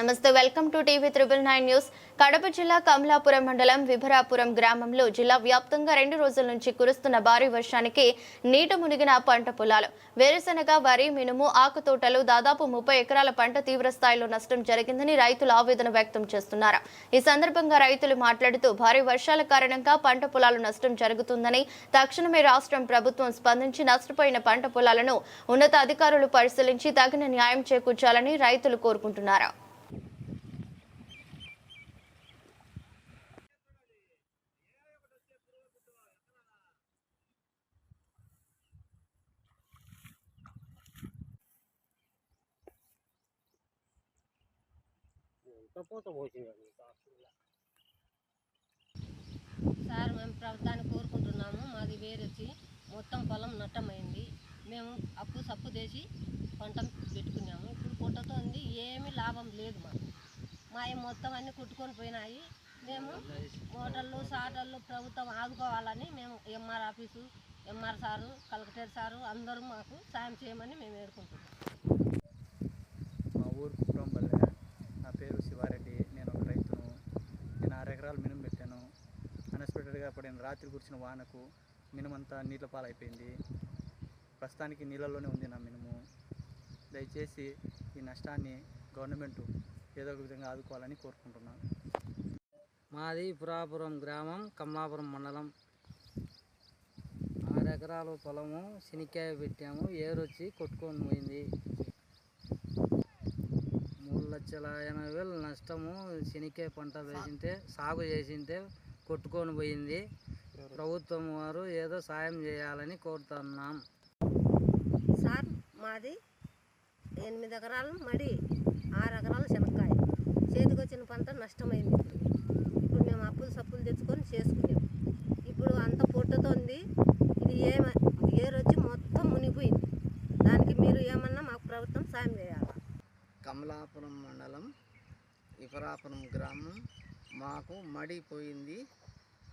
నమస్తే welcome to TV triple nine news. Kadapa జిల్లా కమలాపురం మండలం విభరాపురం గ్రామంలో జిల్లా వ్యాప్తంగా రెండు రోజుల నుంచి కురుస్తున్న భారీ వర్షానికి నీట మునిగిన పంట పొలాలు. వేరుశనగ వరి మినుము ఆకు తోటలు దాదాపు ముప్పై ఎకరాల పంట తీవ్ర స్థాయిలో నష్టం జరిగిందని రైతులు ఆవేదన వ్యక్తం చేస్తున్నారు. ఈ సందర్భంగా రైతులు మాట్లాడుతూ భారీ వర్షాల కారణంగా పంట పొలాలు నష్టం జరుగుతుందని తక్షణమే రాష్ట్రం ప్రభుత్వం స్పందించి నష్టపోయిన పంట పొలాలను ఉన్నత అధికారులు పరిశీలించి తగిన న్యాయం చేకూర్చాలని రైతులు కోరుకుంటున్నారు. పోత పోసింది సార్ మేము ప్రభుత్వాన్ని కోరుకుంటున్నాము. మాది వేరొచ్చి మొత్తం పొలం నట్టమైంది మేము అప్పు సప్పు చేసి పంట పెట్టుకున్నాము. ఇప్పుడు పుట్టతో ఉంది ఏమీ లాభం లేదు మాకు. మా మొత్తం అన్నీ కుట్టుకొని పోయినాయి. మేము హోటళ్ళు సాటర్లు ప్రభుత్వం ఆదుకోవాలని మేము MR office MR sir collector sir అందరూ మాకు సాయం చేయమని మేము వేడుకుంటున్నాం. మా ఊరు కుట్రంబల్లె నా పేరు శివారెడ్డి నేను ఒక రైతును నేను ఆరు ఎకరాలు మినుము పెట్టాను అన్ఎక్స్పెక్టెడ్గా పడిన రాత్రి కురిసిన వానకు మినుము అంతా నీళ్ళ పాలైపోయింది. ప్రస్తుతానికి నీళ్ళలోనే ఉంది నా మినుము. దయచేసి ఈ నష్టాన్ని గవర్నమెంట్ ఏదో ఒక విధంగా ఆదుకోవాలని కోరుకుంటున్నాను. మాది పురాపురం గ్రామం కమలాపురం మండలం. ఆరు ఎకరాల పొలము శనిక్కాయ పెట్టాము ఏరొచ్చి కొట్టుకొని పోయింది. మూడు లక్షల ఎనభై వేలు నష్టము. శనిక్కాయ పంట వేసింటే సాగు చేసింటే కొట్టుకొని పోయింది. ప్రభుత్వం వారు ఏదో సాయం చేయాలని కోరుతున్నాం. సార్ మాది ఎనిమిది ఎకరాలు మడి ఆరు ఎకరాలు శనక్కాయ చేతికి వచ్చిన పంట నష్టమైంది. ఇప్పుడు ఇప్పుడు మేము అప్పులు సప్పులు తెచ్చుకొని చేసుకున్నాం. ఇప్పుడు అంత పొట్టుతో ఉంది. ఇది ఏమ ఏరొచ్చి మొత్తం మునిగిపోయింది. దానికి మీరు ఏమన్నా మాకు ప్రభుత్వం సాయం చేయాలి? కమలాపురం మండలం ఇఫరాపురం గ్రామం మాకు మడిపోయింది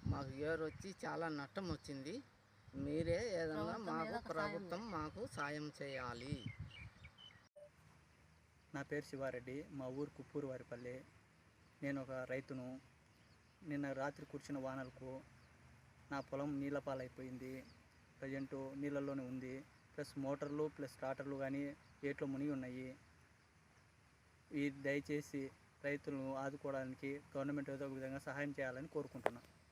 మాకు ఏరు వచ్చి చాలా నష్టం వచ్చింది. మీరే ఏదన్నా మాకు ప్రభుత్వం మాకు సాయం చేయాలి. నా పేరు శివారెడ్డి. మా ఊరు కుప్పూరు వారిపల్లి నేను ఒక రైతును. నిన్న రాత్రి కురిసిన వానలకు నా పొలం నీళ్ళ పాలైపోయింది ప్రజెంట్ నీళ్ళల్లోనే ఉంది. ప్లస్ మోటార్లు ప్లస్ స్టార్టర్లు కానీ ఏట్లో మునిగి ఉన్నాయి. ఈ దయచేసి రైతులను ఆదుకోవడానికి గవర్నమెంట్ ఏదో ఒక విధంగా సహాయం చేయాలని కోరుకుంటున్నాను